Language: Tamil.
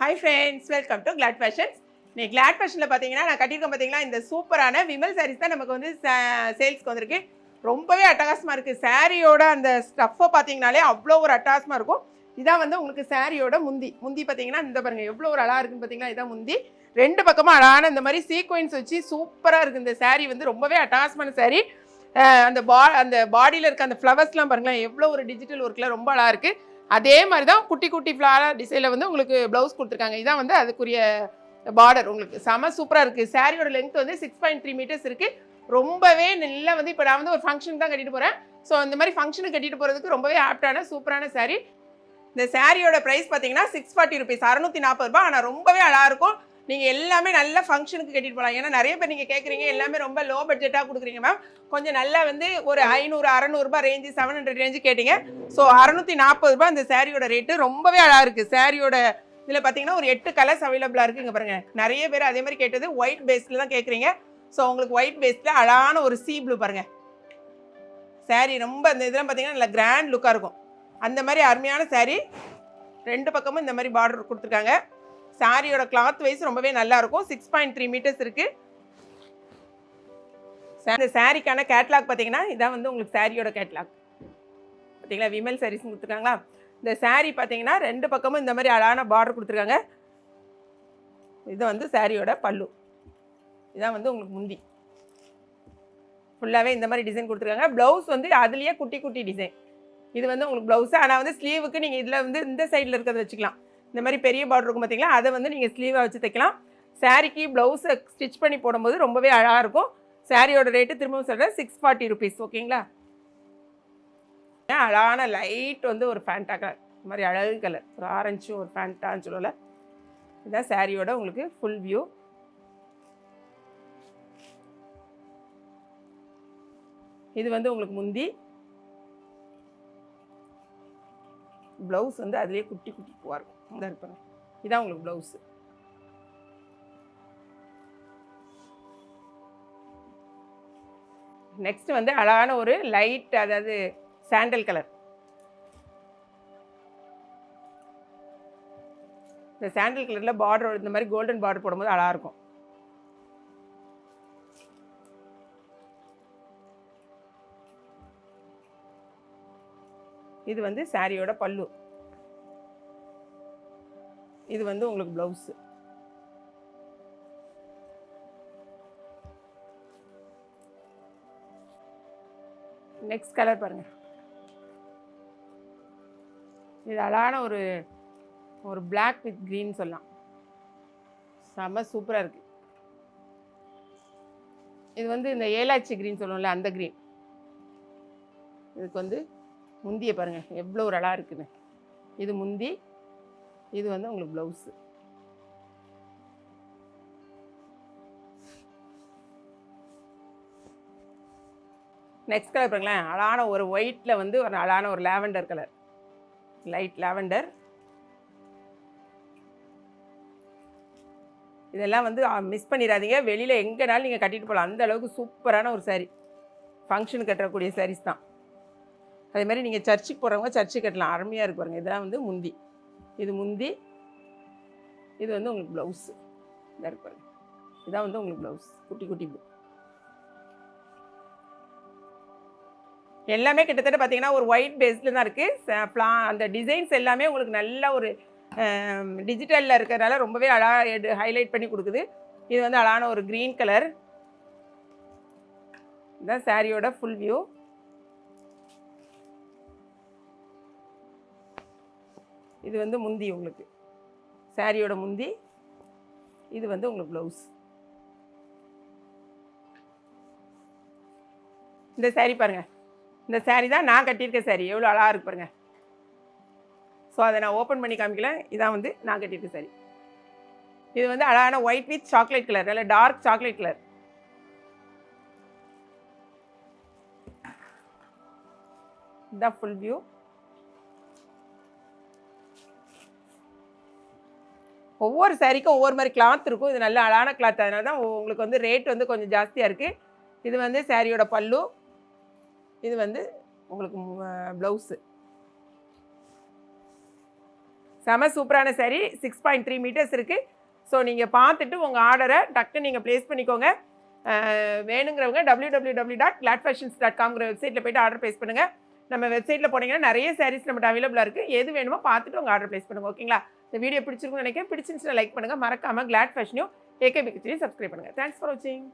Hi friends welcome to Glad Fashions நீ கிளாட் ஃபேஷனில் பார்த்தீங்கன்னா நான் கட்டியிருக்கேன் பார்த்தீங்களா இந்த சூப்பரான விமல் சாரீஸ் தான் நமக்கு வந்து சேல்ஸ்க்கு வந்திருக்கு. ரொம்பவே அட்டகாசமாக இருக்குது சாரியோட அந்த ஸ்டஃப்பை பார்த்தீங்கனாலே அவ்வளோ ஒரு அட்டகாசமாக இருக்கும். இதான் வந்து உங்களுக்கு சாரியோட முந்தி. முந்தி பார்த்தீங்கன்னா இந்த பாருங்கள் எவ்வளோ ஒரு அழகாக இருக்குன்னு பார்த்தீங்கன்னா இதான் முந்தி. ரெண்டு பக்கமும் அழகான இந்த மாதிரி சீக்வன்ஸ் வச்சு சூப்பராக இருக்குது இந்த சாரீ வந்து ரொம்பவே அட்டகாசமான சாரீ அந்த பா அந்த பாடியில் இருக்க அந்த ஃப்ளவர்ஸ்லாம் பாருங்களேன் எவ்வளோ ஒரு டிஜிட்டல் ஒர்க்கில் ரொம்ப அழகாக இருக்குது அதே மாதிரி தான் குட்டி குட்டி ஃப்ளாரர் டிசைனில் வந்து உங்களுக்கு ப்ளவுஸ் கொடுத்துருக்காங்க. இதான் வந்து அதுக்குரிய பார்டர் உங்களுக்கு. செம சூப்பராக இருக்குது சாரியோட லென்த் வந்து சிக்ஸ் பாயிண்ட் த்ரீ மீட்டர்ஸ் இருக்குது ரொம்பவே நல்லா வந்து இப்போ நான் வந்து ஒரு ஃபங்க்ஷனுக்கு தான் கட்டிட்டு போகிறேன் ஸோ இந்த மாதிரி ஃபங்க்ஷனுக்கு கட்டிட்டு போகிறதுக்கு ரொம்பவே ஆப்டான சூப்பரான saree. இந்த சாரியோட ப்ரைஸ் பார்த்தீங்கன்னா சிக்ஸ் ஃபார்ட்டி ருபீஸ் அறநூற்றி நாற்பது ரூபாய். ஆனால் ரொம்பவே அழகாக இருக்கும். நீங்கள் எல்லாமே நல்ல ஃபங்க்ஷனுக்கு கட்டிட்டு போகலாம் ஏன்னா நிறைய பேர் நீங்கள் கேட்குறீங்க எல்லாமே ரொம்ப லோ பட்ஜெட்டாக கொடுக்குறீங்க மேம் கொஞ்சம் நல்லா வந்து ஒரு ஐநூறு அறநூறுபா ரேஞ்சு செவன் ஹண்ட்ரட் ரேஞ்சு கேட்டிங்க. ஸோ அறநூற்றி நாற்பது ரூபாய் இந்த சாரியோட ரேட்டு ரொம்பவே அழகாக இருக்குது சாரியோட இதில் பார்த்தீங்கன்னா ஒரு எட்டு கலர்ஸ் அவைலபிளாக இருக்குது இங்கே பாருங்கள் நிறைய பேர் அதே மாதிரி கேட்டது ஒயிட் பேஸில் தான் கேட்குறீங்க ஸோ உங்களுக்கு ஒயிட் பேஸில் அழகான ஒரு சீ ப்ளூ பாருங்கள் சாரீ ரொம்ப அந்த இதெல்லாம் பார்த்தீங்கன்னா நல்லா கிராண்ட் லுக்காக இருக்கும். அந்த மாதிரி அருமையான சாரீ ரெண்டு பக்கமும் இந்த மாதிரி பார்டர் கொடுத்துருக்காங்க. சாரியோட கிளாத் வைஸ் ரொம்பவே நல்லா இருக்கும் சிக்ஸ் பாயிண்ட் த்ரீ மீட்டர்ஸ் இருக்கு இந்த சாரிக்கான கேட்லாக் பார்த்தீங்கன்னா இதான் வந்து உங்களுக்கு சாரியோட கேட்லாக் பார்த்தீங்களா? விமல் சாரீஸ் கொடுத்துருக்காங்களா? இந்த சாரீ பார்த்தீங்கன்னா ரெண்டு பக்கமும் இந்த மாதிரி அழகான பார்டர் கொடுத்துருக்காங்க. இது வந்து சாரியோட பல்லு. இதான் வந்து உங்களுக்கு முந்தி. ஃபுல்லாகவே இந்த மாதிரி டிசைன் கொடுத்துருக்காங்க. ப்ளவுஸ் வந்து அதுலேயே குட்டி குட்டி டிசைன் இது வந்து உங்களுக்கு ப்ளவுஸு ஆனால் வந்து ஸ்லீவுக்கு நீங்கள் இதில் வந்து இந்த சைடில் இருக்கிறத வச்சுக்கலாம். இந்த மாதிரி பெரிய பார்டர் இருக்கும் பார்த்தீங்களா அதை வந்து நீங்கள் ஸ்லீவாக வச்சு தைக்கலாம். சாரிக்கு ப்ளவுஸை ஸ்டிச் பண்ணி போடும்போது ரொம்பவே அழகாக இருக்கும். சாரியோட ரேட்டு திரும்பவும் சொல்கிறேன் சிக்ஸ் ஃபார்ட்டி ருபீஸ் ஓகேங்களா அழகான லைட் வந்து ஒரு ஃபேண்டா கலர் இந்த மாதிரி அழகு கலர் ஒரு ஆரஞ்சும் ஒரு ஃபேண்டான்னு சொல்லல இதுதான் சாரியோட உங்களுக்கு ஃபுல் வியூ இது வந்து உங்களுக்கு முந்தி. ப்ளவுஸ் வந்து அதுலேயே குட்டி குட்டி பூவாக இருக்கும். இந்த இருப்பாங்க இதான் உங்களுக்கு ப்ளவுஸு நெக்ஸ்ட் வந்து அழகான ஒரு லைட் அதாவது சாண்டல் கலர் இந்த சாண்டல் கலரில் பார்டர் இந்த மாதிரி கோல்டன் பார்டர் போடும்போது அழகாக இருக்கும். இது வந்து சாரியோட பல்லு. இது வந்து உங்களுக்கு ப்ளவுஸு நெக்ஸ்ட் கலர் பாருங்க. இது அழகான ஒரு ஒரு பிளாக் வித் க்ரீன் சொல்லலாம். செம்ம சூப்பராக இருக்கு. இது வந்து இந்த ஏலாச்சி க்ரீன் சொல்லுவோம்ல அந்த க்ரீன் இதுக்கு வந்து முந்தியை பாருங்கள் எவ்வளோ ஒரு அழகா இருக்குன்னு இது முந்தி இது வந்து உங்களுக்கு ப்ளவுஸு நெக்ஸ்ட் கலர் பாருங்களேன் அழகான ஒரு ஒயிட்டில் வந்து ஒரு அழகான ஒரு லாவெண்டர் கலர் லைட் லாவெண்டர் இதெல்லாம் வந்து மிஸ் பண்ணிடாதீங்க. வெளியில் எங்கேனாலும் நீங்கள் கட்டிட்டு போகலாம் அந்த அளவுக்கு சூப்பரான ஒரு saree. ஃபங்க்ஷன் கட்டக்கூடிய சாரீஸ் தான். அதே மாதிரி நீங்கள் சர்ச்சுக்கு போகிறவங்க சர்ச்சுக்கு கட்டலாம். அருமையாக இருக்கு பாருங்கள் இதெல்லாம் வந்து முந்தி. இது முந்தி. இது வந்து உங்களுக்கு ப்ளவுஸு இதாக இருக்கு பாருங்கள் இதான் வந்து உங்களுக்கு ப்ளவுஸ் குட்டி குட்டி எல்லாமே கிட்டத்தட்ட பார்த்தீங்கன்னா ஒரு ஒயிட் பேஸில் தான் இருக்குது ப்ளா அந்த டிசைன்ஸ் எல்லாமே உங்களுக்கு நல்ல ஒரு டிஜிட்டலில் இருக்கிறதுனால ரொம்பவே அழகாக ஹைலைட் பண்ணி கொடுக்குது. இது வந்து அழகான ஒரு க்ரீன் கலர் இதுதான் சாரியோட ஃபுல் வியூ இது வந்து முந்தி உங்களுக்கு. சாரியோட முந்தி இது வந்து உங்களுக்கு ப்ளவுஸ் இந்த saree பாருங்கள் இந்த saree தான் நான் கட்டியிருக்க saree. எவ்வளோ அழகாக இருக்கு பாருங்கள் ஸோ அதை நான் ஓப்பன் பண்ணி காமிக்கல. இதான் வந்து நான் கட்டியிருக்க saree. இது வந்து அழகான ஒயிட் வித் சாக்லேட் கலர் நல்ல டார்க் சாக்லேட் கலர் இதான் ஃபுல் வியூ ஒவ்வொரு சாரிக்கும் ஒவ்வொரு மாதிரி கிளாத் இருக்கும். இது நல்ல அழகான கிளாத் அதனால தான் உங்களுக்கு வந்து ரேட் வந்து கொஞ்சம் ஜாஸ்தியாக இருக்குது இது வந்து சாரியோட பல்லு. இது வந்து உங்களுக்கு ப்ளவுஸு செம சூப்பரான saree. Six point three metres இருக்குது ஸோ நீங்கள் பார்த்துட்டு உங்கள் ஆர்டரை டக்குன்னு நீங்கள் ப்ளேஸ் பண்ணிக்கோங்க. வேணுங்கிறவங்க W W W dot Glad Fashions dot காம்ங்கிற வெப்சைட்டில் போய்ட்டு ஆர்டர் ப்ளேஸ் பண்ணுங்கள் நம்ம வெப்சைட்டில் போனீங்கன்னா நிறைய சாரீஸ் நம்மகிட்ட அவைலபிளாக இருக்குது எது வேணுமோ பார்த்துட்டு உங்கள் ஆர்டர் ப்ளேஸ் பண்ணுங்கள் ஓகேங்களா இந்த வீடியோ பிடிச்சிருக்குன்னு நினைக்கிறேன். பிடிச்சிருந்துச்சுன்னா லைக் பண்ணுங்கள் மறக்காமல் கிளாட் ஃபேஷனையும் ஏகே பிக்சரையும் சப்ஸ்கிரைப் பண்ணுங்கள் தேங்க்ஸ் ஃபார் வாட்சிங்